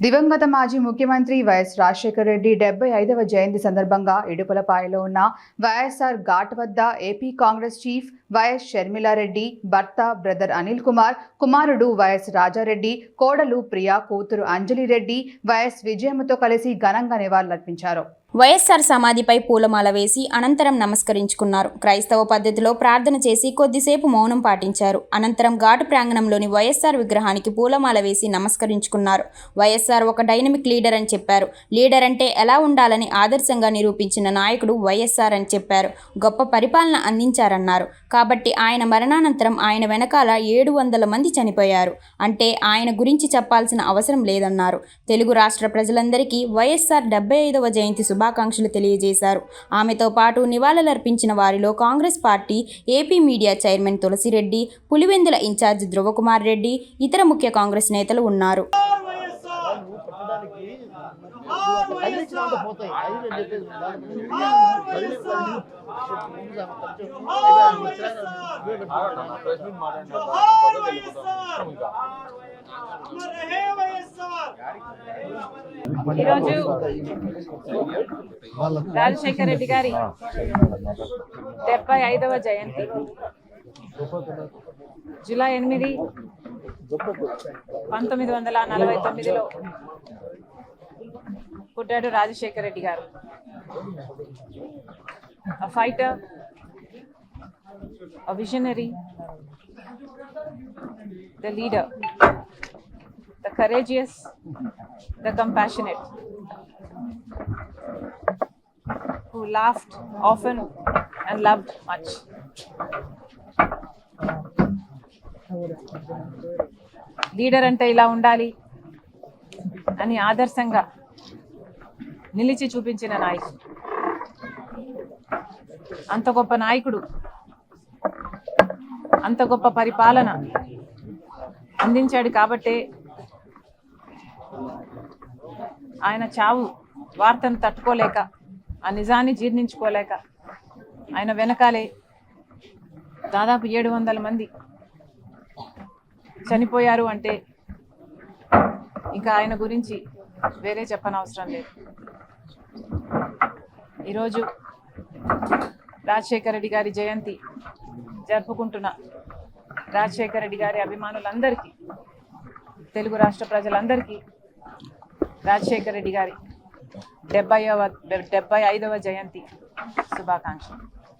దివంగత మాజీ ముఖ్యమంత్రి వైఎస్ రాజశేఖర రెడ్డి డెబ్బై ఐదవ జయంతి సందర్భంగా ఇడుపులపాయలో ఉన్న వైఎస్ఆర్ ఘాట్ వద్ద AP Congress chief YS Sharmila Reddy భర్త బ్రదర్ అనిల్ కుమార్ కుమారుడు వైఎస్ రాజారెడ్డి కోడలు ప్రియా కూతురు అంజలి రెడ్డి వైఎస్ విజయమ్మతో కలిసి ఘనంగా నివాళులర్పించారు. వైఎస్ఆర్ సమాధిపై పూలమాల వేసి అనంతరం నమస్కరించుకున్నారు. క్రైస్తవ పద్ధతిలో ప్రార్థన చేసి కొద్దిసేపు మౌనం పాటించారు. అనంతరం ఘాటు ప్రాంగణంలోని వైఎస్ఆర్ విగ్రహానికి పూలమాల వేసి నమస్కరించుకున్నారు. వైఎస్ఆర్ ఒక డైనమిక్ లీడర్ అని చెప్పారు. లీడర్ అంటే ఎలా ఉండాలని ఆదర్శంగా నిరూపించిన నాయకుడు వైఎస్ఆర్ అని చెప్పారు. గొప్ప పరిపాలన అందించారన్నారు. కాబట్టి ఆయన మరణానంతరం ఆయన వెనకాల ఏడు వందల మంది చనిపోయారు. అంటే ఆయన గురించి చెప్పాల్సిన అవసరం లేదన్నారు. తెలుగు రాష్ట్ర ప్రజలందరికీ వైఎస్ఆర్ డెబ్బై ఐదవ జయంతి శుభాకాంక్షలు తెలియజేశారు. ఆమెతో పాటు నివాళులర్పించిన వారిలో Congress party AP media chairman Tulasi Reddy Pulivendula in-charge Dhruvakumar Reddy ఇతర ముఖ్య కాంగ్రెస్ నేతలు ఉన్నారు. మాట్లాడినా ఈరోజు రాజశేఖర రెడ్డి గారి డెబ్బై ఐదవ జయంతి. జూలై ఎనిమిది పంతొమ్మిది వందల నలభై తొమ్మిదిలో పుట్టాడు రాజశేఖర రెడ్డి గారు fighter visionary the leader the courageous, the compassionate, who laughed often and loved much. Leader అంటే ఇలా ఉండాలి అని ఆదర్శంగా నిలిచి చూపించిన నాయకుడు అంత గొప్ప నాయకుడు అంత గొప్ప పరిపాలన అందించాడు కాబట్టే ఆయన చావు వార్తను తట్టుకోలేక ఆ నిజాన్ని జీర్ణించుకోలేక ఆయన వెనకాలే దాదాపు ఏడు వందల మంది చనిపోయారు అంటే ఇంకా ఆయన గురించి వేరే చెప్పనవసరం లేదు. ఈరోజు రాజశేఖర రెడ్డి గారి జయంతి జరుపుకుంటున్న రాజశేఖర రెడ్డి గారి అభిమానులందరికీ తెలుగు రాష్ట్ర ప్రజలందరికీ రాజశేఖర రెడ్డి గారి డెబ్బైవ డెబ్బై ఐదవ జయంతి శుభాకాంక్షలు.